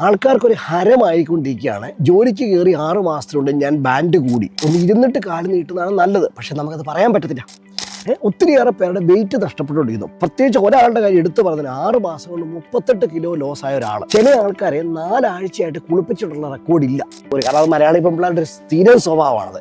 ആൾക്കാർക്കൊരു ഹരമായിക്കൊണ്ടിരിക്കുകയാണ്. ജോലിക്ക് കയറി ആറ് മാസത്തിനുണ്ട് ഞാൻ ബാൻഡ് കൂടി. ഒന്ന് ഇരുന്നിട്ട് കാൽ നീട്ടുന്നതാണ് നല്ലത്. പക്ഷെ നമുക്കത് പറയാൻ പറ്റത്തില്ല. ഒത്തിരിയേറെ പേരുടെ വെയിറ്റ് നഷ്ടപ്പെട്ടുകൊണ്ടിരിക്കുന്നു. പ്രത്യേകിച്ച് ഒരാളുടെ കാര്യം എടുത്തു പറഞ്ഞാൽ ആറ് മാസം കൊണ്ട് മുപ്പത്തെട്ട് കിലോ ലോസ് ആയ ഒരാൾ ചില ആൾക്കാരെ നാലാഴ്ചയായിട്ട് കുളിപ്പിച്ചിട്ടുള്ള റെക്കോർഡ് ഇല്ല. ഒരു കാരണം മലയാളി പെമ്പിളാരുടെ സ്ഥിരം സ്വഭാവമാണത്.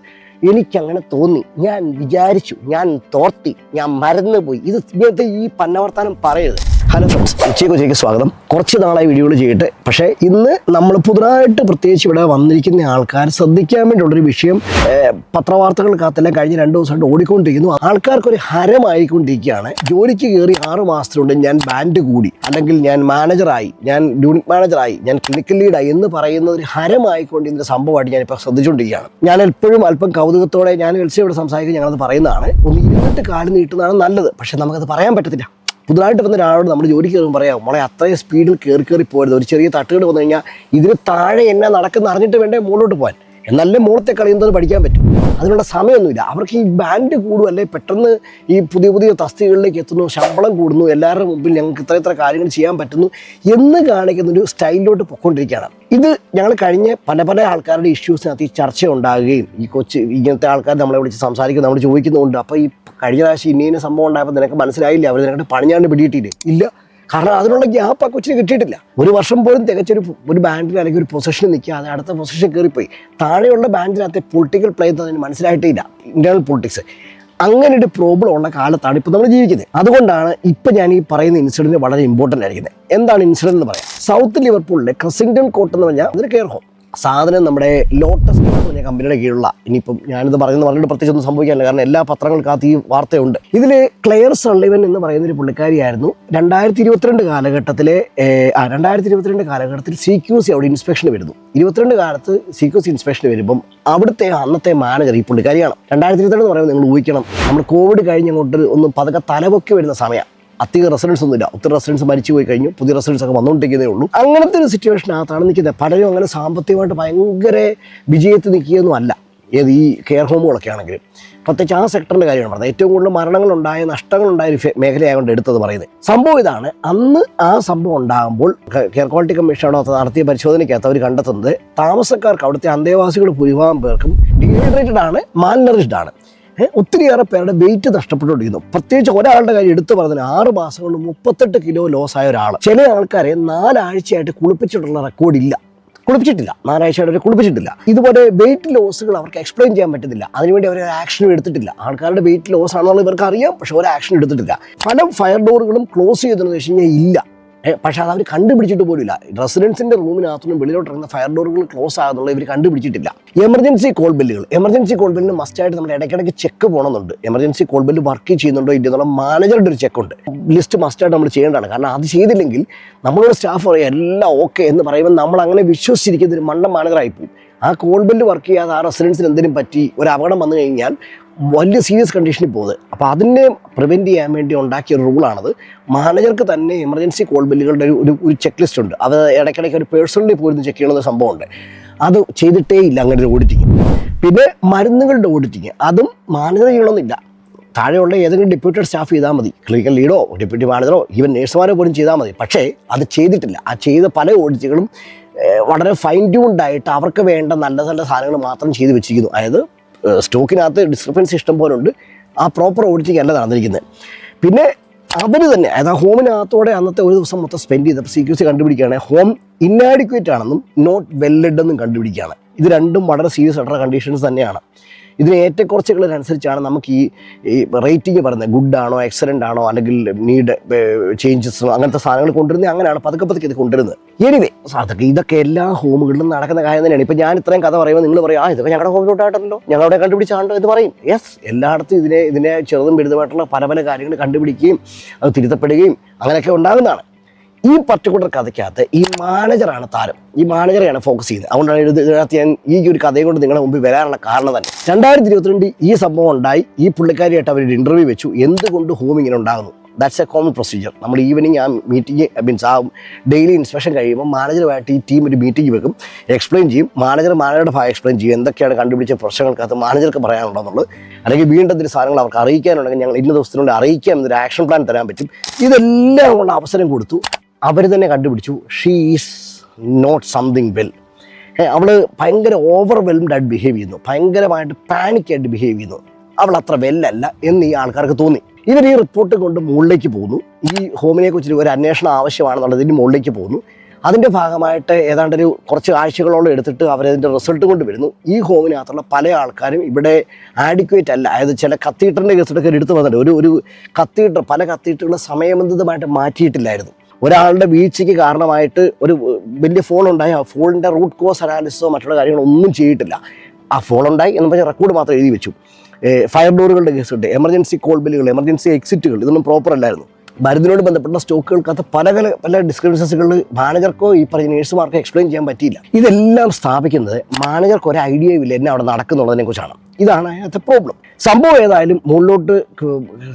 എനിക്കങ്ങനെ തോന്നി. ഞാൻ വിചാരിച്ചു. ഞാൻ തോർത്തി. ഞാൻ മരന്നുപോയി. ഇത് ഇങ്ങനത്തെ ഈ പന്നവർത്താനം പറയരുത്. ഹലോ ഫ്രണ്ട്സ് ഉച്ചയ്ക്ക് ഉച്ചയ്ക്ക് സ്വാഗതം. കുറച്ച് നാളായി വീഡിയോകൾ ചെയ്യട്ടെ പക്ഷേ ഇന്ന് നമ്മൾ പുതുതായിട്ട് പ്രത്യേകിച്ച് ഇവിടെ വന്നിരിക്കുന്ന ആൾക്കാർ ശ്രദ്ധിക്കാൻ വേണ്ടിയുള്ളൊരു വിഷയം പത്രവാർത്തകൾ പത്രവാർത്തകൾക്കകത്തെല്ലാം കഴിഞ്ഞ രണ്ട് ദിവസമായിട്ട് ഓടിക്കൊണ്ടിരിക്കുന്നു. ആൾക്കാർക്കൊരു ഹരമായിക്കൊണ്ടിരിക്കുകയാണ്. ജോലിക്ക് കയറി ആറ് മാസത്തിനുണ്ട് ഞാൻ ബാൻഡ് കൂടി. അല്ലെങ്കിൽ ഞാൻ മാനേജറായി ഞാൻ യൂണിറ്റ് മാനേജറായി ഞാൻ ക്ലിനിക്കൽ ലീഡായി എന്ന് പറയുന്ന ഒരു ഹരമായിക്കൊണ്ട് ഇതിന്റെ സംഭവമായിട്ട് ഞാനിപ്പോൾ ശ്രദ്ധിച്ചുകൊണ്ടിരിക്കുകയാണ് ഞാൻ എപ്പോഴും അല്പം കൗതുകത്തോടെ ഞാൻ എൽസി ഇവിടെ സംസാരിക്കും ഞങ്ങളത് പറയുന്നതാണ്. ഒന്ന് ഇരുന്നിട്ട് കാൽ നീട്ടുന്നതാണ് നല്ലത്. പക്ഷേ നമുക്കത് പറയാൻ പറ്റത്തില്ല. പുതുതായിട്ട് വന്ന ഒരാളോട് നമ്മൾ ജോലിക്ക് കയറുമ്പോൾ പറയാം മോളെ അത്രയും സ്പീഡിൽ കയറി കയറി പോരുത്. ഒരു ചെറിയ തട്ടുകേട് വന്നു കഴിഞ്ഞാൽ ഇതിന് താഴെ എന്നാ നടക്കുന്ന അറിഞ്ഞിട്ട് വേണ്ടേ മുകളിലോട്ട് പോകാൻ എന്നാലേ മൂളത്തെ കളിയുന്നത് പഠിക്കാൻ പറ്റും. അതിനുള്ള സമയമൊന്നുമില്ല. അവർക്ക് ഈ ബാൻഡ് കൂടും അല്ലെ? പെട്ടെന്ന് ഈ പുതിയ പുതിയ തസ്തികകളിലേക്ക് എത്തുന്നു ശമ്പളം കൂടുന്നു എല്ലാവരുടെ മുമ്പിൽ ഞങ്ങൾക്ക് ഇത്ര ഇത്ര കാര്യങ്ങൾ ചെയ്യാൻ പറ്റുന്നു എന്ന് കാണിക്കുന്ന ഒരു സ്റ്റൈലിലോട്ട് പൊയ്ക്കൊണ്ടിരിക്കുകയാണ്. ഇത് ഞങ്ങൾ കഴിഞ്ഞ പല പല ആൾക്കാരുടെ ഇഷ്യൂസിനകത്ത് ഈ ചർച്ച ഉണ്ടാകുകയും ഈ കൊച്ച് ഇങ്ങനത്തെ ആൾക്കാർ നമ്മളെ വിളിച്ച് സംസാരിക്കുന്നു നമ്മൾ ചോദിക്കുന്നുണ്ട് അപ്പോൾ ഈ കഴിഞ്ഞ പ്രാവശ്യം ഇന്ന സംഭവം ഉണ്ടായപ്പോൾ നിനക്ക് മനസ്സിലായില്ല. അവർ നിനക്ക് പണിഞ്ഞാണ്ട് പിടിയിട്ടില്ലേ ഇല്ല. കാരണം അതിനുള്ള ഗ്യാപ്പ് ആ കൊച്ചിന് കിട്ടിയിട്ടില്ല. ഒരു വർഷം പോലും തികച്ചൊരു ഒരു ബാൻഡിൽ അല്ലെങ്കിൽ ഒരു പൊസിഷനിൽ നിൽക്കാതെ അടുത്ത പൊസിഷൻ കയറിപ്പോയി. താഴെയുള്ള ബാൻഡിനകത്തെ പൊളിറ്റിക്കൽ പ്ലേ അതിന് മനസ്സിലായിട്ടില്ല. Internal politics. അങ്ങനെ ഒരു പ്രോബ്ലം ഉള്ള കാലത്താണ് ഇപ്പോൾ നമ്മൾ ജീവിക്കുന്നത്. അതുകൊണ്ടാണ് ഇപ്പം ഞാൻ ഈ പറയുന്ന ഇൻസിഡന്റ് വളരെ ഇമ്പോർട്ടന്റ് ആയിരിക്കുന്നത്. എന്താണ് ഇൻസിഡന്റ് എന്ന് പറയാം. സൗത്ത് ലിവർപൂളിലെ ക്രസിംഗ്ടൺ കോട്ട് എന്ന് പറഞ്ഞാൽ അതൊരു കെയർ ഹോം സാധനം നമ്മുടെ ലോട്ടസ് എന്ന് പറഞ്ഞ കമ്പനിയുടെ കീഴിലുള്ള ഇനിയിപ്പം ഞാനിത് പറയുന്നത് പറഞ്ഞിട്ട് പ്രത്യേകിച്ച് ഒന്നും സംഭവിക്കാനില്ല കാരണം എല്ലാ പത്രങ്ങൾക്കകത്ത് ഈ വാർത്തയുണ്ട്. ഇതിൽ ക്ലെയർ സള്ളിവൻ എന്ന് പറയുന്ന ഒരു പുള്ളിക്കാരിയായിരുന്നു. രണ്ടായിരത്തി ഇരുപത്തിരണ്ട് കാലഘട്ടത്തിലെ ആ രണ്ടായിരത്തി ഇരുപത്തിരണ്ട് കാലഘട്ടത്തിൽ സി ക്യു സി അവിടെ ഇൻസ്പെക്ഷൻ വരുന്നു. ഇരുപത്തിരണ്ട് കാലത്ത് സി ക്യു സി ഇൻസ്പെക്ഷൻ വരുമ്പം അവിടുത്തെ അന്നത്തെ മാനേജർ ഈ പുള്ളിക്കാരിയാണ്. രണ്ടായിരത്തി ഇരുപത്തിരണ്ട് എന്ന് പറയുമ്പോൾ നിങ്ങൾ ഊഹിക്കണം നമ്മൾ കോവിഡ് കഴിഞ്ഞ് അങ്ങോട്ട് ഒന്ന് പതുക്കെ തലപൊക്കി വരുന്ന സമയം. അധികം റെസിഡൻസ് ഒന്നുമില്ല. ഒത്തിരി റെസിഡൻസ് മരിച്ചു പോയി കഴിഞ്ഞു. പുതിയ റെസിഡൻസ് ഒക്കെ വന്നുകൊണ്ടിരിക്കുന്നേ ഉള്ളൂ. അങ്ങനത്തെ ഒരു സിറ്റുവേഷനകത്താണ് നിൽക്കുന്നത് പലരും അങ്ങനെ സാമ്പത്തികമായിട്ട് ഭയങ്കര വിജയത്തിൽ നിൽക്കുകയൊന്നും അല്ല. ഏത് ഈ കെയർ ഹോമുകളൊക്കെ ആണെങ്കിലും. പ്രത്യേകിച്ച് ആ സെക്ടറിന്റെ കാര്യമാണ് പറഞ്ഞത്. ഏറ്റവും കൂടുതൽ മരണങ്ങളുണ്ടായ നഷ്ടങ്ങളുണ്ടായ ഒരു മേഖലയായതുകൊണ്ട് എടുത്തത് പറയുന്നത്. സംഭവം ഇതാണ്. അന്ന് ആ സംഭവം ഉണ്ടാകുമ്പോൾ കെയർ ക്വാളിറ്റി കമ്മീഷൻ അവിടെ നടത്തിയ പരിശോധനയ്ക്കകത്ത് അവർ കണ്ടെത്തുന്നത് താമസക്കാർക്ക് അവിടുത്തെ അന്തേവാസികൾ ഭൂരിഭാഗം പേർക്കും ഡീഹൈഡ്രേറ്റഡ് ആണ് മാൽനറിഷ്ഡ് ആണ്. ഒത്തിരിയേറെ പേരുടെ വെയിറ്റ് നഷ്ടപ്പെട്ടുകൊണ്ടിരിക്കുന്നു. പ്രത്യേകിച്ച് ഒരാളുടെ കാര്യം എടുത്തു പറഞ്ഞാൽ ആറ് മാസം കൊണ്ട് മുപ്പത്തെട്ട് കിലോ ലോസ് ആയ ഒരാൾ. ചില ആൾക്കാരെ നാലാഴ്ചയായിട്ട് കുളിപ്പിച്ചിട്ടുള്ള റെക്കോർഡ് ഇല്ല. കുളിപ്പിച്ചിട്ടില്ല. നാലാഴ്ചയായിട്ട് അവരെ കുളിപ്പിച്ചിട്ടില്ല. ഇതുപോലെ വെയിറ്റ് ലോസുകൾ അവർക്ക് എക്സ്പ്ലെയിൻ ചെയ്യാൻ പറ്റുന്നില്ല അതിനുവേണ്ടി അവർ ആക്ഷനും എടുത്തിട്ടില്ല. ആൾക്കാരുടെ വെയിറ്റ് ലോസ് ആണെന്നുള്ളത് ഇവർക്ക് അറിയാം പക്ഷെ ഒരു ആക്ഷൻ എടുത്തിട്ടില്ല. പല ഫയർ ഡോറുകളും ക്ലോസ് ചെയ്തതെന്ന് വെച്ച് കഴിഞ്ഞാൽ ഇല്ല. പക്ഷെ അത് അവർ കണ്ടുപിടിച്ചിട്ട് പോലുമില്ല. റെസിഡൻസിന്റെ റൂമിനകത്തുനിന്ന് വെളിയിലോട്ട് ഇറങ്ങുന്ന ഫയർ ഡോറുകൾ ക്ലോസ് ആകുന്നുള്ള ഇവർ കണ്ടുപിടിച്ചിട്ടില്ല. എമർജൻസി കോൾ ബില്ലുകൾ. എമർജൻസി കോൾ ബില്ലിന് മസ്റ്റായിട്ട് നമ്മൾ ഇടയ്ക്കിടയ്ക്ക് ചെക്ക് പോകണമെന്നുണ്ട് എമർജൻസി കോൾ ബില്ല് വർക്ക് ചെയ്യുന്നുണ്ടോ ഇല്ല എന്നുള്ള മാനേജറുടെ ഒരു ചെക്ക് ഉണ്ട്. ലിസ്റ്റ് മസ്റ്റ് ആയിട്ട് നമ്മൾ ചെയ്യേണ്ടതാണ്. കാരണം അത് ചെയ്തില്ലെങ്കിൽ നമ്മളോട് സ്റ്റാഫ് പറയും എല്ലാം ഓക്കെ എന്ന് പറയുമ്പോൾ നമ്മൾ അങ്ങനെ വിശ്വസിച്ചിരിക്കുന്ന ഒരു മണ്ട മാനേജറായി പോകും ആ കോൾ ബില്ല് വർക്ക് ചെയ്യാതെ ആ റെസിഡൻസിന് എന്തെങ്കിലും പറ്റി? ഒരു അപകടം വന്നു കഴിഞ്ഞാൽ വലിയ സീരിയസ് കണ്ടീഷനിൽ പോകുന്നത്. അപ്പോൾ അതിനെ പ്രിവെന്റ് ചെയ്യാൻ വേണ്ടി ഉണ്ടാക്കിയ ഒരു റൂളാണത് മാനേജർക്ക് തന്നെ എമർജൻസി കോൾ ബില്ലുകളുടെ ഒരു ഒരു ചെക്ക് ലിസ്റ്റ് ഉണ്ട്. അത് ഇടയ്ക്കിടയ്ക്ക് ഒരു പേഴ്സണലി പോയിരുന്നു ചെക്ക് ചെയ്യുന്ന സംഭവമുണ്ട്. അത് ചെയ്തിട്ടേ ഇല്ല അങ്ങനെ ഒരു ഓഡിറ്റിങ് പിന്നെ മരുന്നുകളുടെ ഓഡിറ്റിങ് അതും മാനേജർ ചെയ്യണമെന്നില്ല. താഴെയുള്ള ഏതെങ്കിലും ഡെപ്യൂട്ടഡ് സ്റ്റാഫ് ചെയ്താൽ മതി. ക്ലിനിക്കൽ ലീഡോ ഡെപ്യൂട്ടി മാനേജറോ ഈവൻ നേഴ്സുമാരോ പോലും ചെയ്താൽ മതി. പക്ഷേ അത് ചെയ്തിട്ടില്ല. ആ ചെയ്ത പല ഓഡിറ്റുകളും വളരെ ഫൈൻ ട്യൂൺഡ് അവർക്ക് വേണ്ട നല്ല നല്ല സാധനങ്ങൾ മാത്രം ചെയ്ത് വെച്ചിരിക്കുന്നു. അതായത് സ്റ്റോക്കിനകത്ത് ഡിസ്ക്രിപ്പൻസി ഇഷ്ടം പോലെ ഉണ്ട് ആ പ്രോപ്പർ ഓഡിറ്റിംഗ് അല്ല നടന്നിരിക്കുന്നത്. പിന്നെ അവർ തന്നെ അതായത് ആ ഹോമിനകത്തോടെ അന്നത്തെ ഒരു ദിവസം മൊത്തം സ്പെൻഡ് ചെയ്തപ്പോൾ C Q C home inadequate ആണെന്നും നോട്ട് വെല്ലഡ് എന്നും കണ്ടുപിടിക്കുകയാണ്. ഇത് രണ്ടും വളരെ സീരിയസ് ആയിട്ടുള്ള കണ്ടീഷൻസ് തന്നെയാണ്. ഇതിന് ഏറ്റക്കുറച്ചുകളനുസരിച്ചാണ് നമുക്ക് ഈ ഈ റേറ്റിംഗ് പറയുന്നത്. ഗുഡ് ആണോ എക്സലന്റ് ആണോ അല്ലെങ്കിൽ നീഡ് ചേഞ്ചസ് അങ്ങനത്തെ സാധനങ്ങൾ കൊണ്ടുവരുന്നത് അങ്ങനെയാണ്? പതുക്കെ പതുക്കെ ഇത് കൊണ്ടുവരുന്നത്. എനിവേ അതൊക്കെ ഇതൊക്കെ എല്ലാ ഹോമുകളിലും നടക്കുന്ന കാര്യം തന്നെയാണ്. ഇപ്പം ഞാൻ ഇത്രയും കഥ പറയുമ്പോൾ നിങ്ങൾ പറയും ആ ഇതൊക്കെ ഞങ്ങളുടെ ഹോമിലോട്ടായിട്ടുണ്ടല്ലോ ഞങ്ങളവിടെ കണ്ടുപിടിച്ചാണ്ടോ എന്ന് പറയും. യെസ് എല്ലായിടത്തും ഇതിനെ ഇതിനെ ചെറുതും വലുതുമായിട്ടുള്ള പല പല കാര്യങ്ങൾ കണ്ടുപിടിക്കുകയും അത് തിരുത്തപ്പെടുകയും അങ്ങനെയൊക്കെ ഉണ്ടാകുന്നതാണ്. ഈ പർട്ടിക്കുലർ കഥയ്ക്കകത്ത് ഈ മാനേജറാണ് താരം. ഈ മാനേജറെയാണ് ഫോക്കസ് ചെയ്യുന്നത്. അതുകൊണ്ടാണ് ഇത് ഇതിനകത്ത് ഞാൻ ഈ ഒരു കഥയും കൊണ്ട് നിങ്ങളുടെ മുമ്പിൽ വരാനുള്ള കാരണം തന്നെ. രണ്ടായിരത്തി ഇരുപത്തിരണ്ട് ഈ സംഭവം ഉണ്ടായി. ഈ പുള്ളിക്കാരിയായിട്ട് അവർ ഇന്റർവ്യൂ വെച്ചു. എന്തുകൊണ്ട് ഹോം ഇങ്ങനെ ഉണ്ടാകുന്നു? ദാറ്റ്സ് എ കോമൺ പ്രൊസീജിയർ നമ്മൾ ഈവനിങ് ആ മീറ്റിംഗ് മീൻസ് ആ ഡെയിലി ഇൻസ്പെക്ഷൻ കഴിയുമ്പോൾ മാനേജറുമായിട്ട് ഈ ടീം ഒരു മീറ്റിംഗ് വെക്കും. എക്സ്പ്ലെയിൻ ചെയ്യും. മാനേജർ മാനേജറുടെ ഭാഗം എക്സ്പ്ലെയിൻ ചെയ്യും. എന്തൊക്കെയാണ് കണ്ടുപിടിച്ച പ്രശ്നങ്ങൾക്കകത്ത് മാനേജർക്ക് പറയാനുണ്ടെന്നുള്ളത് അല്ലെങ്കിൽ വീണ്ടും എന്തെങ്കിലും സാധനങ്ങൾ അവർക്ക് അറിയിക്കാനുണ്ടെങ്കിൽ ഞങ്ങൾ ഇന്ന ദിവസത്തിനുള്ളിൽ അറിയിക്കാം എന്നൊരു ആക്ഷൻ പ്ലാൻ തരാൻ പറ്റും. ഇതെല്ലാം കൊണ്ട് അവസരം കൊടുത്തു. അവർ തന്നെ കണ്ടുപിടിച്ചു. She is not something well അവൾ ഭയങ്കര ഓവർവെൽംഡ് ആയിട്ട് ബിഹേവ് ചെയ്യുന്നു. ഭയങ്കരമായിട്ട് പാനിക്കായിട്ട് ബിഹേവ് ചെയ്യുന്നു. അവൾ അത്ര വെല്ലല്ല എന്ന് ഈ ആൾക്കാർക്ക് തോന്നി. ഇവർ ഈ റിപ്പോർട്ട് കൊണ്ട് മുകളിലേക്ക് പോകുന്നു. ഈ ഹോമിനെ കുറിച്ച് ഒരു അന്വേഷണം ആവശ്യമാണെന്നുള്ളതിന് മുകളിലേക്ക് പോകുന്നു. അതിന്റെ ഭാഗമായിട്ട് ഏതാണ്ട് ഒരു കുറച്ച് ആഴ്ചകളോളം എടുത്തിട്ട് അവരതിന്റെ റിസൾട്ട് കൊണ്ട് വരുന്നു. ഈ ഹോമിനകത്തുള്ള പല ആൾക്കാരും ഇവിടെ ആഡിക്വേറ്റ് അല്ല. അതായത് ചില കത്തീറ്ററിന്റെ കേസിലൊക്കെ എടുത്ത് വന്നിട്ടുണ്ട് ഒരു ഒരു കത്തീറ്റർ പല കത്തീറ്ററുകളും സമയബന്ധിതമായിട്ട് മാറ്റിയിട്ടില്ലായിരുന്നു. ഒരാളുടെ വീഴ്ചയ്ക്ക് കാരണമായിട്ട് ഒരു വലിയ ഫോൾ ഉണ്ടായി. ആ ഫോണിന്റെ റൂട്ട് കോസ് അനാലിസിസോ മറ്റുള്ള കാര്യങ്ങളൊന്നും ചെയ്തിട്ടില്ല. ആ ഫോൾ ഉണ്ടായി എന്ന് പറഞ്ഞാൽ റെക്കോർഡ് മാത്രം എഴുതി വെച്ചു. ഫയർ ഡോറുകളുടെ കേസുണ്ട് എമർജൻസി കോൾ ബില്ലുകൾ എമർജൻസി എക്സിറ്റുകൾ ഇതൊന്നും പ്രോപ്പർ അല്ലായിരുന്നു. മരുന്നിനോട് ബന്ധപ്പെട്ട സ്റ്റോക്കുകൾക്കകത്ത് പല പല പല ഡിസ്ക്രിപ്ഷൻസുകൾ മാനേജർക്കോ ഈ പറഞ്ഞ നേഴ്സുമാർക്കോ എക്സ്പ്ലെയിൻ ചെയ്യാൻ പറ്റിയില്ല. ഇതെല്ലാം സ്ഥാപിക്കുന്നത് മാനേജർക്ക് ഒരു ഐഡിയയും ഇല്ല. എന്നെ അവിടെ നടക്കുന്നുള്ളതിനെ കുറിച്ചാണ്. ഇതാണ് അതിനകത്തെ പ്രോബ്ലം സംഭവം ഏതായാലും മുകളിലോട്ട്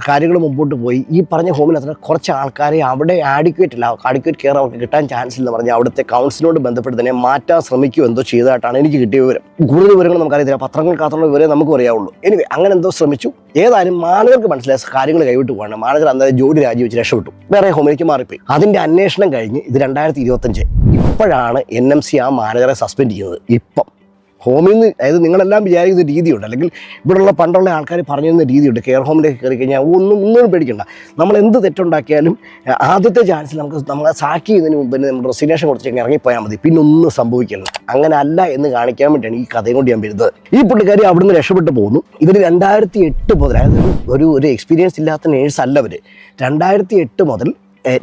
കാര്യങ്ങൾ മുമ്പോട്ട് പോയി. ഈ പറഞ്ഞ ഹോമിനകത്ത് കുറച്ച് ആൾക്കാരെ അവിടെ ആഡിക്വേറ്റ് അല്ല ആഡിക്വേറ്റ് കെയർ അവർക്ക് കിട്ടാൻ ചാൻസ് ഇല്ലെന്ന് പറഞ്ഞാൽ അവിടുത്തെ കൗൺസിലിനോട് ബന്ധപ്പെട്ട് തന്നെ മാറ്റാൻ ശ്രമിക്കുകയോ എന്തോ ചെയ്തതായിട്ടാണ് എനിക്ക് കിട്ടിയ വിവരം. കൂടുതൽ വിവരങ്ങൾ നമുക്കറിയത്തില്ല പത്രങ്ങൾക്കകത്തുള്ള വിവരം നമുക്ക് അറിയാവുള്ളൂ. എനിവേ അങ്ങനെ എന്തോ ശ്രമിച്ചു. ഏതായാലും മാനേജർക്ക് മനസ്സിലായ കാര്യങ്ങൾ കൈവിട്ട് പോകണം മാനേജർ അന്നേരം ജോലി രാജിവെച്ച് രക്ഷപ്പെട്ടു. വേറെ ഹോമിലേക്ക് മാറിപ്പോയി. അതിന്റെ അന്വേഷണം കഴിഞ്ഞ് ഇത് രണ്ടായിരത്തി ഇരുപത്തഞ്ച് ഇപ്പോഴാണ് എൻ എം സി ആ മാനേജറെ സസ്പെൻഡ് ചെയ്യുന്നത്. ഇപ്പം. ഹോമിൽ നിന്ന് അതായത് നിങ്ങളെല്ലാം വിചാരിക്കുന്ന രീതിയുണ്ട്. അല്ലെങ്കിൽ ഇവിടെയുള്ള പണ്ടുള്ള ആൾക്കാർ പറഞ്ഞു പറഞ്ഞിരുന്ന രീതിയുണ്ട്. കെയർ ഹോമിലേക്ക് കയറി കഴിഞ്ഞാൽ ഒന്നും ഒന്നും പേടിക്കണ്ട. നമ്മൾ എന്ത് തെറ്റുണ്ടാക്കിയാലും ആദ്യത്തെ ചാൻസിൽ നമുക്ക് നമ്മളെ സാക്ക് ചെയ്യുന്നതിന് മുമ്പ് തന്നെ നമ്മുടെ റെസിഗ്നേഷൻ കൊടുത്തേക്ക് ഇറങ്ങിപ്പോയാൽ മതി. പിന്നെ ഒന്നും സംഭവിക്കില്ല അങ്ങനെ അല്ല എന്ന് കാണിക്കാൻ വേണ്ടിയാണ് ഈ കഥയും കൊണ്ട് ഞാൻ വരുന്നത്. ഈ പുള്ളിക്കാരി അവിടുന്ന് രക്ഷപ്പെട്ടു പോകുന്നു ഇവർ രണ്ടായിരത്തി എട്ട് മുതൽ അതായത് ഒരു ഒരു എക്സ്പീരിയൻസ് ഇല്ലാത്ത നേഴ്സ് അല്ല അവർ രണ്ടായിരത്തി എട്ട് മുതൽ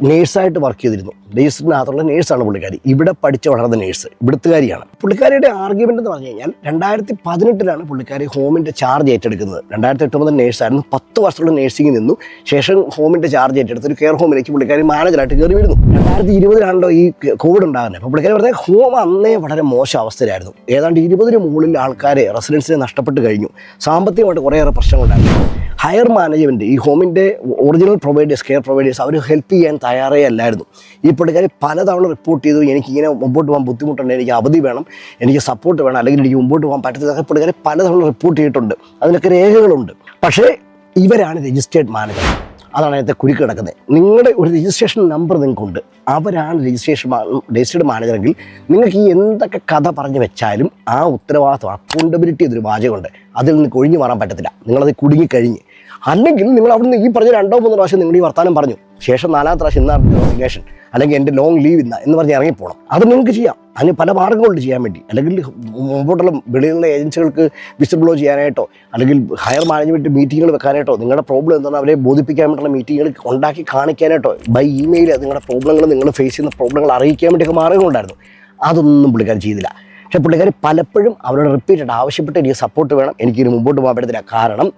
നേഴ്സായിട്ട് വർക്ക് ചെയ്തിരുന്നു. രജിസ്റ്ററിനകത്തുള്ള നേഴ്സാണ് പുള്ളിക്കാരി. ഇവിടെ പഠിച്ച് വളർന്ന നേഴ്സ് ഇവിടുത്തുകാരിയാണ്. പുള്ളിക്കാരിയുടെ ആർഗ്യുമെന്റ് എന്ന് പറഞ്ഞു കഴിഞ്ഞാൽ രണ്ടായിരത്തി പതിനെട്ടിലാണ് പുള്ളിക്കാരി ഹോമിന്റെ ചാർജ് ഏറ്റെടുക്കുന്നത്. രണ്ടായിരത്തി എട്ട് മുതൽ നേഴ്സായിരുന്നു പത്ത് വർഷമുള്ള നേഴ്സിംഗിൽ നിന്നു. ശേഷം ഹോമിന്റെ ചാർജ് ഏറ്റെടുത്ത് ഒരു കെയർ ഹോമിലേക്ക് പുള്ളിക്കാരി മാനേജറായിട്ട് കയറി വരുന്നു. രണ്ടായിരത്തി ഇരുപതിലാണല്ലോ ഈ കോവിഡ് ഉണ്ടാകുന്നത്. അപ്പോൾ പുള്ളിക്കാരി പറഞ്ഞ ഹോം അന്നേ വളരെ മോശം അവസ്ഥയിലായിരുന്നു. ഏതാണ്ട് ഇരുപതിന് മുകളിൽ ആൾക്കാരെ റെസിഡൻസിനെ നഷ്ടപ്പെട്ട് കഴിഞ്ഞു. സാമ്പത്തികമായിട്ട് കുറേയേറെ പ്രശ്നങ്ങളുണ്ടായിരുന്നു ഹയർ മാനേജ്മെന്റ് ഈ ഹോമിന്റെ ഒറിജിനൽ പ്രൊവൈഡേഴ്സ് കെയർ പ്രൊവൈഡേഴ്സ് അവർ ഹെൽപ്പ് ചെയ്യാൻ തയ്യാറേ അല്ലായിരുന്നു ഈ പുള്ളിക്കാർ പലതവണ റിപ്പോർട്ട് ചെയ്തു എനിക്ക് ഇങ്ങനെ മുമ്പോട്ട് പോകാൻ ബുദ്ധിമുട്ടുണ്ട് എനിക്ക് അവധി വേണം എനിക്ക് സപ്പോർട്ട് വേണം അല്ലെങ്കിൽ എനിക്ക് മുമ്പോട്ട് പോകാൻ പറ്റത്തില്ല. പുള്ളിക്കാർ പലതവണ റിപ്പോർട്ട് ചെയ്തിട്ടുണ്ട്. അതിനൊക്കെ രേഖകളുണ്ട്. പക്ഷേ ഇവരാണ് രജിസ്റ്റേർഡ് മാനേജർ അതാണ് അതിനകത്തെ കുരുക്ക് കിടക്കുന്നത്. നിങ്ങളുടെ ഒരു രജിസ്ട്രേഷൻ നമ്പർ നിങ്ങൾക്കുണ്ട്. അവരാണ് രജിസ്ട്രേഷൻ രജിസ്റ്റേർഡ് മാനേജറെങ്കിൽ നിങ്ങൾക്ക് ഈ എന്തൊക്കെ കഥ പറഞ്ഞു വെച്ചാലും ആ ഉത്തരവാദിത്വം അക്കൗണ്ടബിലിറ്റി എന്നൊരു വാചകമുണ്ട്. അതിൽ നിന്ന് കൊഴിഞ്ഞു മാറാൻ പറ്റത്തില്ല. നിങ്ങളത് കുടുങ്ങിക്കഴിഞ്ഞ് അല്ലെങ്കിൽ നിങ്ങൾ അവിടുന്ന് ഈ പറഞ്ഞ രണ്ടോ മൂന്നോ പ്രാവശ്യം നിങ്ങൾ ഈ വർത്താനം പറഞ്ഞു. ശേഷം നാലാമത്തെ പ്രാവശ്യം ഇന്നാണ് റെസിഗ്നേഷൻ അല്ലെങ്കിൽ എന്റെ ലോങ് ലീവ് ഇന്ന എന്ന് പറഞ്ഞ് ഇറങ്ങിപ്പോണം അത് നിങ്ങൾക്ക് ചെയ്യാം. അതിന് പല മാർഗങ്ങളുണ്ട് ചെയ്യാൻ വേണ്ടി. അല്ലെങ്കിൽ മുമ്പോട്ടുള്ള വെളിയിലുള്ള ഏജൻസികൾക്ക് വിസിറ്റ് ബ്ലോ ചെയ്യാനായിട്ടോ അല്ലെങ്കിൽ ഹയർ മാനേജ്മെന്റ് മീറ്റിങ്ങുകൾ വെക്കാനായിട്ടോ നിങ്ങളുടെ പ്രോബ്ലം എന്താണ് അവരെ ബോധിപ്പിക്കാൻ വേണ്ടിയുള്ള മീറ്റിങ്ങുകൾ ഉണ്ടാക്കി കാണിക്കാനായിട്ടോ ബൈ ഇമെയിൽ നിങ്ങളുടെ പ്രോബ്ലങ്ങൾ നിങ്ങൾ ഫേസ് ചെയ്യുന്ന പ്രോബ്ലങ്ങൾ അറിയിക്കാൻ വേണ്ടിയൊക്കെ ഉണ്ടായിരുന്നു. അതൊന്നും പുള്ളിക്കാരൻ ചെയ്തില്ല. പക്ഷേ പുള്ളിക്കാരി പലപ്പോഴും അവരോട് റിപ്പീറ്റഡ് ആവശ്യപ്പെട്ട് എനിക്ക് സപ്പോർട്ട് വേണം. എനിക്കിനി മുമ്പോട്ട് പോകാൻ പറ്റത്തില്ല. കാരണം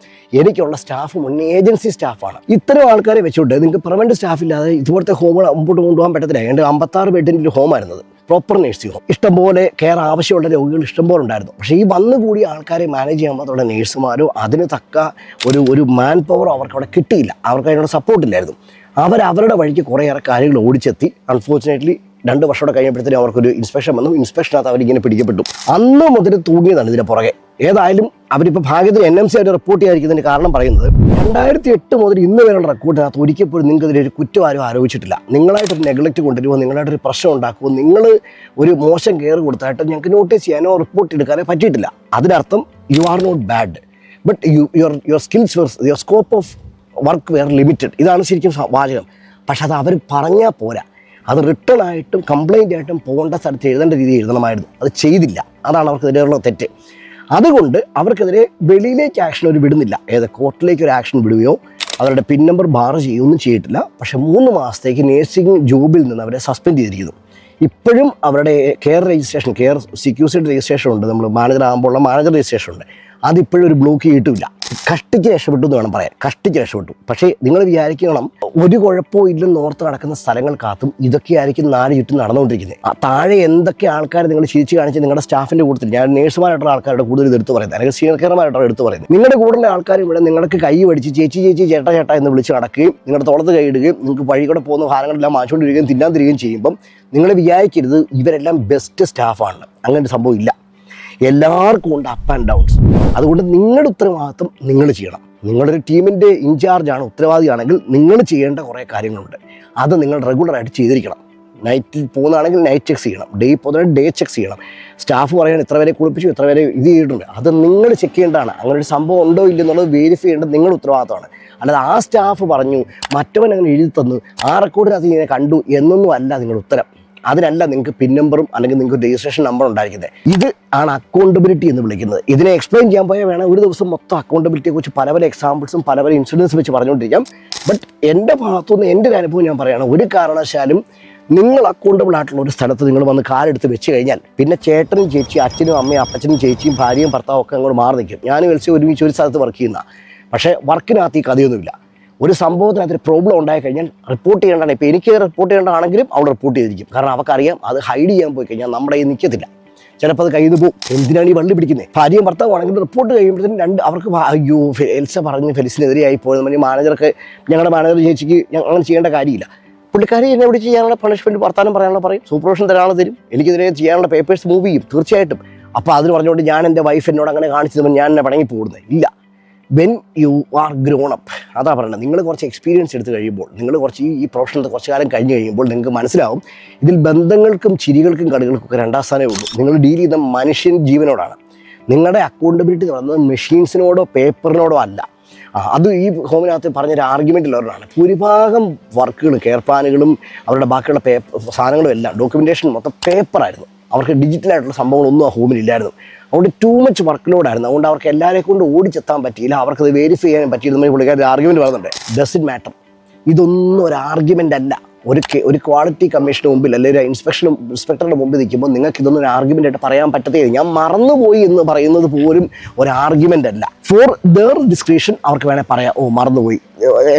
എനിക്കുള്ള സ്റ്റാഫ് മുന്നേ ഏജൻസി സ്റ്റാഫാണ് ഇത്തരം ആൾക്കാരെ വെച്ചുകൊണ്ട് നിങ്ങൾക്ക് പെർമനന്റ് സ്റ്റാഫ് ഇല്ലാതെ ഇതുപോലത്തെ ഹോമുകൾ മുമ്പോട്ട് കൊണ്ടുപോകാൻ പറ്റത്തില്ല. എന്റെ അമ്പത്താറ് ബെഡിന്റെ ഹോമായിരുന്നത് പ്രോപ്പർ നേഴ്സിംഗ് ഹോം ഇഷ്ടംപോലെ കെയർ ആവശ്യമുള്ള രോഗികൾ ഇഷ്ടംപോലെ ഉണ്ടായിരുന്നു. പക്ഷേ ഈ വന്നു കൂടിയ ആൾക്കാരെ മാനേജ് ചെയ്യാൻ മാത്രമുള്ള നേഴ്സുമാരോ അതിന് തക്ക ഒരു ഒരു മാൻ പവറോ അവർക്ക് അവിടെ കിട്ടിയില്ല. അവർക്ക് അതിനുള്ള സപ്പോർട്ടില്ലായിരുന്നു അവർ അവരുടെ വഴിക്ക് കുറേയേറെ കാര്യങ്ങൾ ഓടിച്ചെത്തി. അൺഫോർച്ചുനേറ്റ്ലി രണ്ട് വർഷമോടെ കഴിഞ്ഞപ്പോഴത്തേനും അവർക്കൊരു ഇൻസ്പെക്ഷൻ വന്നു. ഇൻസ്പെക്ഷനകത്ത് അവരിങ്ങനെ പിടിക്കപ്പെട്ടു. അന്ന് മുതൽ തൂങ്ങിയതാണ് ഇതിന്റെ പുറകെ. ഏതായാലും അവരിപ്പോൾ ഭാഗ്യത്തിന് എൻ എം സി ആയിട്ട് റിപ്പോർട്ട് ചെയ്യാതിരിക്കുന്നതിന് കാരണം പറയുന്നത് രണ്ടായിരത്തി എട്ട് മുതൽ ഇന്ന് വരെയുള്ള റെക്കോർഡിനകത്ത് ഒരിക്കൽ പോലും നിങ്ങൾക്കെതിരെ ഒരു കുറ്റം ആരും ആരോപിച്ചിട്ടില്ല. നിങ്ങളായിട്ടൊരു നെഗ്ലക്റ്റ് കൊണ്ടുവരുമോ നിങ്ങളായിട്ടൊരു പ്രശ്നം ഉണ്ടാക്കുമോ നിങ്ങൾ ഒരു മോശം കെയർ കൊടുത്തായിട്ട് ഞങ്ങൾക്ക് നോട്ടീസ് ചെയ്യാനോ റിപ്പോർട്ട് എടുക്കാനോ പറ്റിയിട്ടില്ല. അതിനർത്ഥം you are not bad but you your your skills your scope of work were limited ഇതാണ് ശരിക്കും വാചകം. പക്ഷെ അത് അവർ പറഞ്ഞാൽ പോരാ. അത് റിട്ടേൺ ആയിട്ടും കംപ്ലൈന്റ് ആയിട്ടും പോകേണ്ട സ്ഥലത്ത് എഴുതേണ്ട രീതി എഴുതണമായിരുന്നു. അത് ചെയ്തില്ല. അതാണ് അവർക്കെതിരെയുള്ള തെറ്റ്. അതുകൊണ്ട് അവർക്കെതിരെ വെളിയിലേക്ക് ആക്ഷൻ ഒരു വിടുന്നില്ല. ഏത് കോർട്ടിലേക്ക് ഒരു ആക്ഷൻ വിടുകയോ അവരുടെ പിൻ നമ്പർ ബാർ ചെയ്യുകയൊന്നും ചെയ്തിട്ടില്ല. പക്ഷെ മൂന്ന് മാസത്തേക്ക് നേഴ്സിംഗ് ജോബിൽ നിന്ന് അവരെ സസ്പെൻഡ് ചെയ്തിരിക്കുന്നു. ഇപ്പോഴും അവരുടെ care registration care CQC registration ഉണ്ട്. നമ്മൾ മാനേജർ ആകുമ്പോഴുള്ള മാനേജർ രജിസ്ട്രേഷൻ ഉണ്ട്. അതിപ്പോഴും ഒരു ബ്ലോക്ക് ചെയ്തിട്ടില്ല കഷ്ടിച്ച് രക്ഷപ്പെട്ടു എന്ന് വേണം പറയാൻ. കഷ്ടിച്ച് രക്ഷപ്പെട്ടു. പക്ഷേ നിങ്ങൾ വിചാരിക്കണം ഒരു കുഴപ്പവും ഇല്ലെന്ന് ഓർത്ത് നടക്കുന്ന സ്ഥലങ്ങൾക്കകത്തും ഇതൊക്കെയായിരിക്കും നാല് ചുറ്റും നടന്നുകൊണ്ടിരിക്കുന്നത്. താഴെ എന്തൊക്കെ ആൾക്കാർ നിങ്ങൾ ചിരിച്ചു കാണിച്ച് നിങ്ങളുടെ സ്റ്റാഫിന്റെ കൂട്ടത്തിൽ ഞാൻ നേഴ്സുമാരായിട്ടുള്ള ആൾക്കാരുടെ കൂടുതൽ ഇത് എടുത്ത് പറയുന്നത് അല്ലെങ്കിൽ സീനിയർ എടുത്ത് പറയുന്നത്. നിങ്ങളുടെ കൂടുതൽ ആൾക്കാർ ഇവിടെ നിങ്ങൾക്ക് കൈ പഠിച്ച് ചേച്ചി ചേച്ചി ചേട്ടാ ചേട്ടാ എന്ന് വിളിച്ച് നടക്കുകയും നിങ്ങളുടെ തോളത്ത് കൈയിടുകയും നിങ്ങൾക്ക് വഴി കൂടെ പോകുന്ന ഭാരങ്ങളെല്ലാം വാങ്ങിച്ചുകൊണ്ടിരിക്കുകയും തിന്നാൻ ചെയ്യുമ്പം നിങ്ങൾ വിചാരിക്കരുത് ഇവരെല്ലാം ബെസ്റ്റ് സ്റ്റാഫാണ് അങ്ങനെ ഒരു സംഭവം ഇല്ല. എല്ലാവർക്കും ഉണ്ട് അപ്പ് ആൻഡ് ഡൗൺസ് അതുകൊണ്ട് നിങ്ങളുടെ ഉത്തരവാദിത്വം നിങ്ങൾ ചെയ്യണം. നിങ്ങളൊരു ടീമിന്റെ ഇൻചാർജാണ് ഉത്തരവാദിയാണെങ്കിൽ നിങ്ങൾ ചെയ്യേണ്ട കുറേ കാര്യങ്ങളുണ്ട്. അത് നിങ്ങൾ റെഗുലറായിട്ട് ചെയ്തിരിക്കണം. നൈറ്റിൽ പോകുന്നതാണെങ്കിൽ നൈറ്റ് ചെക്സ് ചെയ്യണം. ഡേ പോകുന്നതാണെങ്കിൽ ഡേ ചെക്സ് ചെയ്യണം. സ്റ്റാഫ് പറയണം ഇത്ര വരെ കുളിപ്പിച്ചു ഇത്ര വരെ ഇത് ചെയ്തിട്ടുണ്ട്. അത് നിങ്ങൾ ചെക്ക് ചെയ്യേണ്ടതാണ്. അങ്ങനെ ഒരു സംഭവം ഉണ്ടോ ഇല്ല എന്നുള്ളത് വെരിഫൈ ചെയ്യേണ്ടത് നിങ്ങളുടെ ഉത്തരവാദിത്തമാണ് അല്ലാതെ ആ സ്റ്റാഫ് പറഞ്ഞു മറ്റവൻ അങ്ങനെ എഴുതി തന്നു ആ റെക്കോർഡിനകത്ത് ഇങ്ങനെ കണ്ടു എന്നൊന്നും അല്ല നിങ്ങളുടെ ഉത്തരം. അതിനല്ല നിങ്ങൾക്ക് പിൻ നമ്പറും അല്ലെങ്കിൽ നിങ്ങൾക്ക് രജിസ്ട്രേഷൻ നമ്പർ ഉണ്ടായിരിക്കുന്നത്. ഇത് ആണ് അക്കൗണ്ടബിലിറ്റി എന്ന് വിളിക്കുന്നത്. ഇതിനെ എക്സ്പ്ലെയിൻ ചെയ്യാൻ പോയാൽ വേണം ഒരു ദിവസം മൊത്തം അക്കൗണ്ടബിലിറ്റിയെ കുറിച്ച് പല പല എക്സാമ്പിൾസും പല പല ഇൻസിഡൻസ് വെച്ച് പറഞ്ഞുകൊണ്ടിരിക്കാം. ബട്ട് എന്റെ ഭാഗത്തുനിന്ന് എന്റെ ഒരു അനുഭവം ഞാൻ പറയുകയാണ് ഒരു കാരണവശാലും നിങ്ങൾ അക്കൗണ്ടബിൾ ആയിട്ടുള്ള ഒരു സ്ഥലത്ത് നിങ്ങൾ വന്ന് കാലെടുത്ത് വെച്ച് കഴിഞ്ഞാൽ പിന്നെ ചേട്ടനും ചേച്ചി അച്ഛനും അമ്മയും അപ്പച്ചനും ചേച്ചിയും ഭാര്യയും ഭർത്താവും ഒക്കെ അങ്ങോട്ട് മാറി നിൽക്കും. ഞാനും എൽസി ഒരുമിച്ച് ഒരു സ്ഥലത്ത് വർക്ക് ചെയ്യുന്ന പക്ഷേ വർക്കിനകത്ത് ഈ കഥയൊന്നുമില്ല. ഒരു സംഭവത്തിന് അതൊരു പ്രോബ്ലം ഉണ്ടായി കഴിഞ്ഞാൽ റിപ്പോർട്ട് ചെയ്യേണ്ടതാണ്. ഇപ്പോൾ എനിക്ക് റിപ്പോർട്ട് ചെയ്യേണ്ടതാണെങ്കിലും അവിടെ റിപ്പോർട്ട് ചെയ്തിരിക്കും. കാരണം അവർക്കറിയാം അത് ഹൈഡ് ചെയ്യാൻ പോയി കഴിഞ്ഞാൽ നമ്മുടെ ഈ നിൽക്കത്തില്ല ചിലപ്പോൾ അത് കയ്യിൽ നിന്ന് പോകും. എന്തിനാണ് ഈ വള്ളി പിടിക്കുന്നത് ഭാര്യയും ഭർത്താവാണെങ്കിൽ റിപ്പോർട്ട് കഴിയുമ്പോഴത്തേനും രണ്ട് അവർക്ക് അയ്യോ എൽസ പറഞ്ഞ് ഫെലിസിനെതിരെയായി പോയത് പറഞ്ഞ് മാനേജർക്ക് ഞങ്ങളുടെ മാനേജർ ചേച്ചിക്ക് അങ്ങനെ ചെയ്യേണ്ട കാര്യമില്ല. പുള്ളിക്കാരി എന്നെ വിളിച്ച് ചെയ്യാനുള്ള പണിഷ്മെന്റ് വർത്താനം പറയാനുള്ള പറയും. സൂപ്പർവിഷൻ തരാനുള്ള തരും. എനിക്കിതിനെ ചെയ്യാനുള്ള പേപ്പേഴ്സ് മൂവ് ചെയ്യും. തീർച്ചയായിട്ടും. അപ്പോൾ അതിന് പറഞ്ഞുകൊണ്ട് ഞാൻ എന്റെ വൈഫ് എന്നോട് അങ്ങനെ കാണിച്ചത് ഞാൻ എന്നെ പണങ്ങി പോകുന്നത് ഇല്ല. When you are grown up അതാ പറയുന്നത് നിങ്ങൾ കുറച്ച് എക്സ്പീരിയൻസ് എടുത്ത് കഴിയുമ്പോൾ നിങ്ങൾ കുറച്ച് ഈ പ്രൊഫഷണൽ കുറച്ച് കാലം കഴിഞ്ഞ് കഴിയുമ്പോൾ നിങ്ങൾക്ക് മനസ്സിലാവും ഇതിൽ ബന്ധങ്ങൾക്കും ചിരികൾക്കും കളികൾക്കും ഒക്കെ രണ്ടാം സ്ഥാനമേ ഉള്ളൂ. നിങ്ങൾ ഡീൽ ചെയ്യുന്ന മനുഷ്യൻ ജീവനോടാണ്. നിങ്ങളുടെ അക്കൗണ്ടബിലിറ്റി എന്ന് പറയുന്നത് മെഷീൻസിനോടോ പേപ്പറിനോടോ അല്ല. അത് ഈ ഹോമിനകത്ത് പറഞ്ഞൊരു ആർഗ്യുമെന്റ് ഉള്ളവരാണ് ഭൂരിഭാഗം വർക്കുകളും കെയർ പ്ലാനുകളും അവരുടെ ബാക്കിയുള്ള പേപ്പർ സാധനങ്ങളും എല്ലാം ഡോക്യുമെന്റേഷൻ മൊത്തം പേപ്പറായിരുന്നു അവർക്ക് ഡിജിറ്റലായിട്ടുള്ള സംഭവങ്ങളൊന്നും ആ ഹോമിലില്ലായിരുന്നു അതുകൊണ്ട് ടൂ മച്ച് വർക്ക് ലോഡ് ആയിരുന്നു. അതുകൊണ്ട് അവർക്ക് എല്ലാവരെ കൊണ്ട് ഓടിച്ചെത്താൻ പറ്റിയില്ല. അവർക്കത് വെരിഫൈ ചെയ്യാൻ പറ്റിയിരുന്നു പുള്ളിക്കാരുടെ ആർഗ്യുമെന്റ് പറയുന്നുണ്ട്. ഡസ് ഇറ്റ് മാറ്റർ ഇതൊന്നും ഒരു ആർഗ്യുമെന്റ് അല്ല. ഒരു ഒരു ക്വാളിറ്റി കമ്മീഷന് മുമ്പിൽ അല്ലെങ്കിൽ ഒരു ഇൻസ്പെക്ഷൻ ഇൻസ്പെക്ടറുടെ മുമ്പിൽ നിൽക്കുമ്പോൾ നിങ്ങൾക്ക് ഇതൊന്നും ഒരു ആർഗ്യുമെന്റ് ആയിട്ട് പറയാൻ പറ്റത്തേ ഞാൻ മറന്നുപോയി എന്ന് പറയുന്നത് പോലും ഒരു ആർഗ്യുമെന്റ് അല്ല. ഫോർ ദർ ഡിസ്ക്രിപ്ഷൻ അവർക്ക് വേണേൽ പറയാം ഓ മറന്നുപോയി.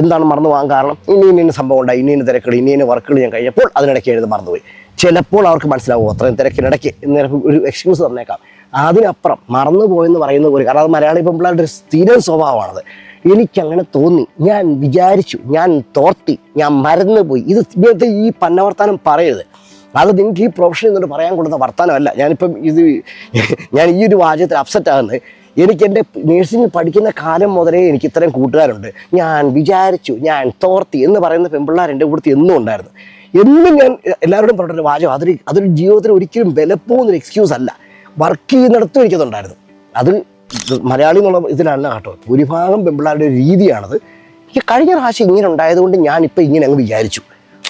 എന്താണ് മറന്നു പോകാൻ കാരണം? ഇനി ഇനി ഇന്ന സംഭവം ഉണ്ടായി. ഇനി ഇന്ന തിരക്കുകൾ ഇനി ഇന്ന വർക്കുകൾ ഞാൻ കഴിഞ്ഞപ്പോൾ അതിനിടയ്ക്ക് എഴുതി മറന്നുപോയി. ചിലപ്പോൾ അവർക്ക് മനസ്സിലാവും. അത്രയും തിരക്കിനിടയ്ക്ക് ഒരു എക്സ്ക്യൂസ് തന്നേക്കാം. അതിനപ്പുറം മറന്നുപോയെന്ന് പറയുന്ന ഒരു കാരണം അത് മലയാളി പെമ്പിളാരുടെ സ്ഥിരം സ്വഭാവമാണത്. എനിക്കങ്ങനെ തോന്നി. ഞാൻ വിചാരിച്ചു ഞാൻ തോർത്തി ഞാൻ മറന്നുപോയി ഇത് ഇങ്ങനത്തെ ഈ പന്നവർത്താനം പറയരുത്. അത് നിങ്ങൾക്ക് ഈ പ്രൊഫഷൻ എന്നിട്ട് പറയാൻ കൊടുത്ത വർത്താനമല്ല. ഞാനിപ്പം ഇത് ഞാൻ ഈ ഒരു വാചകത്തിൽ അപ്സെറ്റ് ആകുന്നത്. എനിക്ക് എന്റെ നേഴ്സിംഗ് പഠിക്കുന്ന കാലം മുതലേ എനിക്ക് ഇത്രയും കൂട്ടുകാരുണ്ട്. ഞാൻ വിചാരിച്ചു ഞാൻ തോർത്തി എന്ന് പറയുന്ന പെമ്പിള്ളേർ എന്റെ കൂടുതൽ എന്നും ഉണ്ടായിരുന്നു. എന്നും ഞാൻ എല്ലാവരോടും പറഞ്ഞൊരു വാചകം. അതൊരു അതൊരു ജീവിതത്തിൽ ഒരിക്കലും വിലപ്പോകുന്നൊരു എക്സ്ക്യൂസ് അല്ല. വർക്ക് ചെയ്യുന്നിടത്തും എനിക്കതുണ്ടായിരുന്നു. അത് മലയാളി എന്നുള്ള ഇതിലല്ല കേട്ടോ. ഭൂരിഭാഗം പെമ്പിള്ളാരുടെ ഒരു രീതിയാണത്. എനിക്ക് കഴിഞ്ഞ പ്രാവശ്യം ഇങ്ങനെ ഉണ്ടായതുകൊണ്ട് ഞാനിപ്പോൾ ഇങ്ങനെ അങ്ങ് വിചാരിച്ചു.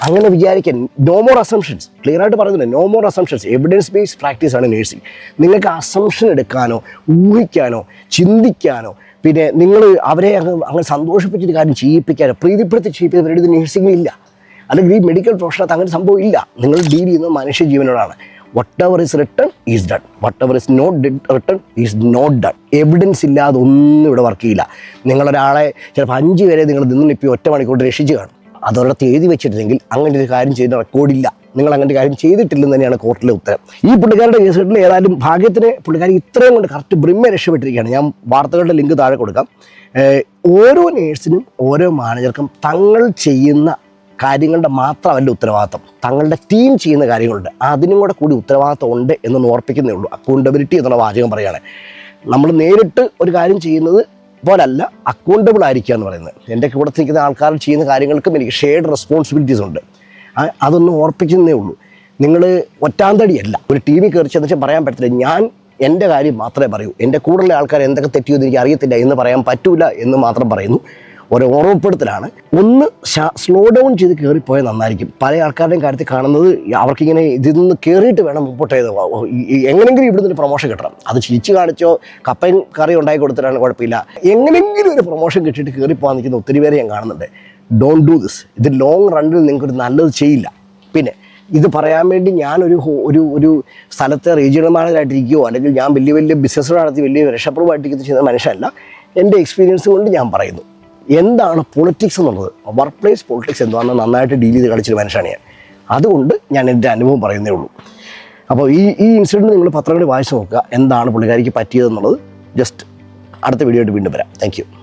അങ്ങനെ വിചാരിക്കാൻ നോ മോർ അസംഷൻസ് ക്ലിയർ ആയിട്ട് പറയുന്നില്ല no more assumptions evidence based practice ആണ് നേഴ്സിംഗ് നിങ്ങൾക്ക് അസംഷൻ എടുക്കാനോ ഊഹിക്കാനോ ചിന്തിക്കാനോ പിന്നെ നിങ്ങൾ അവരെ അങ്ങ് അങ്ങനെ സന്തോഷിപ്പിച്ചൊരു കാര്യം ചെയ്യിപ്പിക്കാനോ പ്രീതിപ്പെടുത്തി ഇത് നേഴ്സിംഗിൽ ഇല്ല. അല്ലെങ്കിൽ ഈ മെഡിക്കൽ പ്രൊഫഷനകത്ത് അങ്ങനെ സംഭവം ഇല്ല നിങ്ങൾ ഡീൽ ചെയ്യുന്ന മനുഷ്യ ജീവനോടാണ് whatever is written is done whatever is not written is not done evidence ഇല്ലാതെ ഒന്നും ഇവിടെ വർക്ക് ചെയ്യില്ല. നിങ്ങളൊരാളെ ചിലപ്പോൾ അഞ്ച് വരെ നിങ്ങൾ നിന്ന് ഇപ്പോൾ ഒറ്റ മണിക്കൂർ രക്ഷിച്ച് കാണും. അതോടൊത്ത് എഴുതി വെച്ചിട്ടുണ്ടെങ്കിൽ അങ്ങനെ ഒരു കാര്യം ചെയ്യുന്ന റെക്കോർഡില്ല നിങ്ങൾ അങ്ങനെ ഒരു കാര്യം ചെയ്തിട്ടില്ലെന്ന് തന്നെയാണ് കോർട്ടിലെ ഉത്തരം. ഈ പുള്ളിക്കാരുടെ കേസ് കിട്ടുന്ന ഏതായാലും ഭാഗ്യത്തിന് പുള്ളിക്കാരി ഇത്രയും കൊണ്ട് കറക്റ്റ് ബ്രിമ്മെ രക്ഷപ്പെട്ടിരിക്കുകയാണ്. ഞാൻ വാർത്തകളുടെ ലിങ്ക് താഴെ കൊടുക്കാം. ഓരോ നേഴ്സിനും ഓരോ മാനേജർക്കും തങ്ങൾ ചെയ്യുന്ന കാര്യങ്ങളുടെ മാത്രമല്ല ഉത്തരവാദിത്തം തങ്ങളുടെ ടീം ചെയ്യുന്ന കാര്യങ്ങളുണ്ട്. അതിനും കൂടെ കൂടി ഉത്തരവാദിത്തം ഉണ്ട് എന്നൊന്ന് ഓർപ്പിക്കുന്നേ ഉള്ളൂ. അക്കൗണ്ടബിലിറ്റി എന്നുള്ള വാചകം പറയുകയാണ്. നമ്മൾ നേരിട്ട് ഒരു കാര്യം ചെയ്യുന്നത് പോലല്ല അക്കൗണ്ടബിൾ ആയിരിക്കുക എന്ന് പറയുന്നത്. എന്റെ കൂടെ നിൽക്കുന്ന ആൾക്കാർ ചെയ്യുന്ന കാര്യങ്ങൾക്കും എനിക്ക് ഷെയർഡ് റെസ്പോൺസിബിലിറ്റീസ് ഉണ്ട്. അതൊന്നും ഓർപ്പിക്കുന്നേ ഉള്ളൂ. നിങ്ങൾ ഒറ്റാന്തടിയല്ല. ഒരു ടീമിൽ കയറി ചെന്ന് വെച്ചാൽ പറയാൻ പറ്റത്തില്ല ഞാൻ എന്റെ കാര്യം മാത്രമേ പറയൂ. എന്റെ കൂടെയുള്ള ആൾക്കാർ എന്തൊക്കെ തെറ്റിയോ എന്ന് എനിക്ക് അറിയത്തില്ല എന്ന് പറയാൻ പറ്റൂല എന്ന് മാത്രം പറയുന്നു. ഒരു ഓർമ്മപ്പെടുത്തലാണ്. ഒന്ന് സ്ലോ ഡൗൺ ചെയ്ത് കയറിപ്പോയാൽ നന്നായിരിക്കും. പല ആൾക്കാരുടെയും കാര്യത്തിൽ കാണുന്നത് അവർക്കിങ്ങനെ ഇതിൽ നിന്ന് കയറിയിട്ട് വേണം മുമ്പോട്ട് ചെയ്ത് പോവാൻ. ഓ, ഈ- ഈ എങ്ങനെങ്കിലും ഇവിടെ നിന്ന് പ്രൊമോഷൻ കിട്ടണം. അത് ചിരിച്ചു കാണിച്ചോ കപ്പയും കറി ഉണ്ടാക്കി കൊടുത്തിട്ടാണ് കുഴപ്പമില്ല. എങ്ങനെങ്കിലും ഒരു പ്രൊമോഷൻ കിട്ടിയിട്ട് കയറിപ്പോകാൻ നിൽക്കുന്ന ഒത്തിരി പേരെ ഞാൻ കാണുന്നുണ്ട്. ഡോണ്ട് ഡു ദിസ് ഇത് ലോങ് റണ്ണിൽ നിങ്ങൾക്കൊരു നല്ലത് ചെയ്യില്ല. പിന്നെ ഇത് പറയാൻ വേണ്ടി ഞാനൊരു ഒരു ഒരു സ്ഥലത്തെ റീജിയണൽ മാനേജറായിട്ടിരിക്കുകയോ അല്ലെങ്കിൽ ഞാൻ വലിയ വലിയ ബിസിനസ് നടത്തി വലിയ രക്ഷപ്രഭമായിട്ടിരിക്കുന്ന ചെയ്യുന്ന മനുഷ്യനല്ല. എന്റെ എക്സ്പീരിയൻസ് കൊണ്ട് ഞാൻ പറയുന്നു. എന്താണ് പൊളിറ്റിക്സ് എന്നുള്ളത്? വർക്ക് പ്ലേസ് പൊളിറ്റിക്സ് എന്ന് പറഞ്ഞാൽ നന്നായിട്ട് ഡീൽ ചെയ്ത് കളിച്ചൊരു മനുഷ്യനാണ് ഞാൻ. അതുകൊണ്ട് ഞാൻ എന്റെ അനുഭവം പറയുന്നേ ഉള്ളൂ. അപ്പോൾ ഈ ഈ ഇൻസിഡന്റ് നിങ്ങൾ പത്രങ്ങളിൽ വായിച്ച് നോക്കുക. എന്താണ് പുള്ളിക്കാരിക്ക് പറ്റിയതെന്നുള്ളത് ജസ്റ്റ് അടുത്ത വീഡിയോ ആയിട്ട് വീണ്ടും വരാം. താങ്ക്